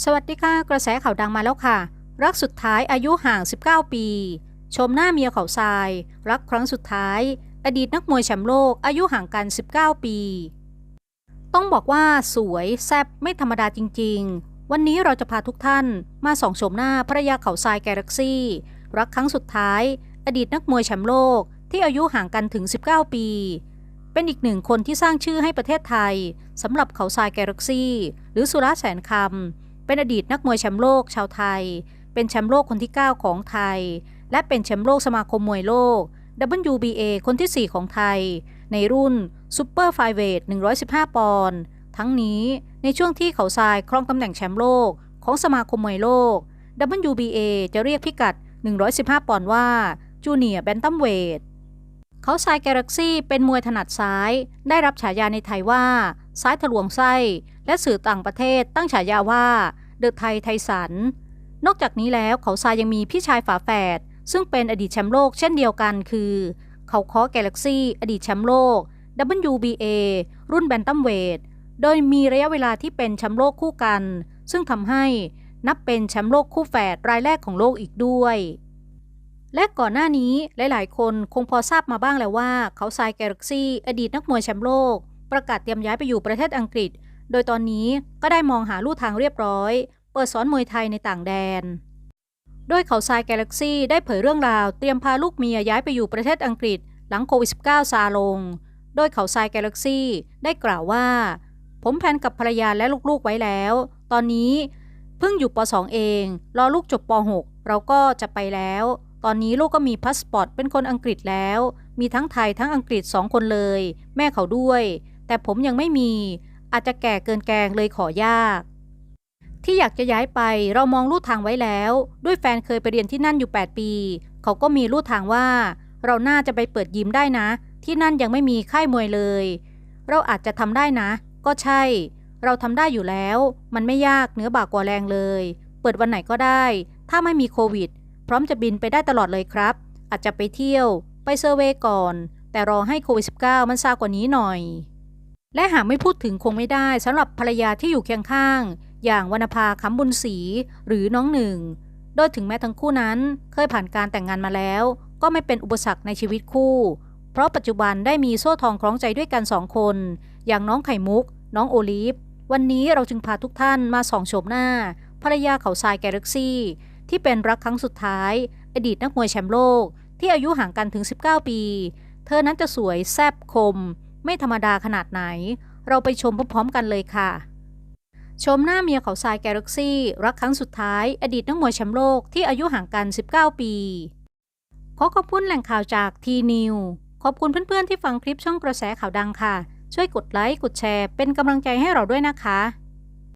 สวัสดีค่ะกระแสข่าวดังมาแล้วค่ะ รักสุดท้ายอายุห่าง 19 ปี ชมหน้าเมียเขาทราย รักครั้งสุดท้าย อดีตนักมวยแชมป์โลกอายุห่างกัน 19 ปี ต้องบอกว่าสวยแซ่บไม่ธรรมดาจริง ๆ วันนี้เราจะพาทุกท่านมาส่องชมหน้าภรรยาเขาทรายแกล็กซี่ รักครั้งสุดท้าย อดีตนักมวยแชมป์โลกที่อายุห่างกันถึง 19 ปี เป็นอีกหนึ่งคนที่สร้างชื่อให้ประเทศไทยสำหรับเขาทรายแกล็กซี่ หรือสุราแสนคำ เป็นอดีตนักมวยแชมป์โลกชาวไทย เป็นแชมป์โลกคนที่ 9 ของไทย และเป็นแชมป์โลกสมาคมมวยโลก WBA คนที่ 4 ของไทย ในรุ่นซูเปอร์ไฟเวท115 ปอนด์ ทั้งนี้ในช่วงที่เขาทรายครองตำแหน่งแชมป์โลกของสมาคมมวยโลก WBA จะเรียกพิกัด 115 ปอนด์ว่าจูเนียร์แบนตัมเวทเขาทรายแกล็กซี่เป็นมวยถนัดซ้าย ได้รับฉายาในไทยว่า ซ้ายทะลวงไส้ และสื่อต่างประเทศตั้งฉายาว่า เดอะไทยไทสัน นอกจากนี้แล้วเขาทรายยังมีพี่ชายฝาแฝดซึ่งเป็นอดีตแชมป์โลกเช่นเดียวกันคือ เขาคอแกล็กซี่อดีตแชมป์โลก WBA รุ่นแบนตัมเวท โดยมีระยะเวลาที่เป็นแชมป์โลกคู่กัน ซึ่งทำให้นับเป็นแชมป์โลกคู่แฝดรายแรกของโลกอีกด้วย และก่อนหน้านี้หลาย ๆ คนคงพอทราบมาบ้างแล้วว่าเขาทรายแกล็กซี่อดีตนักมวยแชมป์โลก ประกาศเตรียมย้ายไปอยู่ประเทศอังกฤษ โดยตอนนี้ก็ได้มองหาลู่ทางเรียบร้อย เปิดสอนมวยไทยในต่างแดน โดยเขาทรายกาแล็กซี่ได้เผยเรื่องราวเตรียมพาลูกเมียย้ายไปอยู่ประเทศอังกฤษ หลังโควิด -19 ซาลง โดยเขาทรายกาแล็กซี่ได้กล่าวว่า ผมแพนกับภรรยาและลูกๆไว้แล้ว ตอนนี้เพิ่งอยู่ป .2 เอง รอลูกจบป .6 เราก็จะไปแล้ว ตอนนี้ลูกก็มีพาสปอร์ตเป็นคนอังกฤษแล้ว มีทั้งไทยทั้งอังกฤษสองคนเลย แม่เขาด้วย แต่ผมยังไม่มี อาจจะแก่เกินแกงเลยขอยาก ที่อยากจะย้ายไปเรามองลู่ทางไว้แล้ว ด้วยแฟนเคยไปเรียนที่นั่นอยู่ 8 ปี เขาก็มีลู่ทางว่า เราน่าจะไปเปิดยิมได้นะ ที่นั่นยังไม่มีค่ายมวยเลย เราอาจจะทำได้นะ ก็ใช่ เราทำได้อยู่แล้ว มันไม่ยากเนื้อบากกว่าแรงเลย เปิดวันไหนก็ได้ ถ้าไม่มีโควิด พร้อมจะบินไปได้ตลอดเลยครับ อาจจะไปเที่ยว ไปเซอร์เวยก่อน แต่รอให้โควิด -19 มันซากว่านี้หน่อย และหากไม่พูดถึงคงไม่ได้สำหรับภรรยาที่อยู่เคียงข้าง อย่างวรรณภาคำบุญศรีหรือน้องหนึ่ง โดยถึงแม้ทั้งคู่นั้นเคยผ่านการแต่งงานมาแล้ว ก็ไม่เป็นอุปสรรคในชีวิตคู่ เพราะปัจจุบันได้มีโซ่ทองคล้องใจด้วยกันสองคน อย่างน้องไข่มุก น้องโอลิฟ วันนี้เราจึงพาทุกท่านมาส่องโฉมหน้า ภรรยาเขาทรายแกล็กซี่ ที่เป็นรักครั้งสุดท้าย อดีตนักมวยแชมป์โลก ที่อายุห่างกันถึง 19 ปี เธอนั้นจะสวยแซบคม ไม่ธรรมดาขนาดไหน เราไปชมพร้อมๆกันเลยค่ะ ชมหน้าเมียเขาทรายแกล็กซี่ รักครั้งสุดท้าย อดีตนักมวยแชมป์โลกที่อายุห่างกัน 19 ปี ขอขอบคุณแหล่งข่าวจากทีนิวขอบคุณเพื่อนๆที่ฟังคลิปช่องกระแสข่าวดังค่ะ ช่วยกดไลค์กดแชร์ เป็นกำลังใจให้เราด้วยนะคะ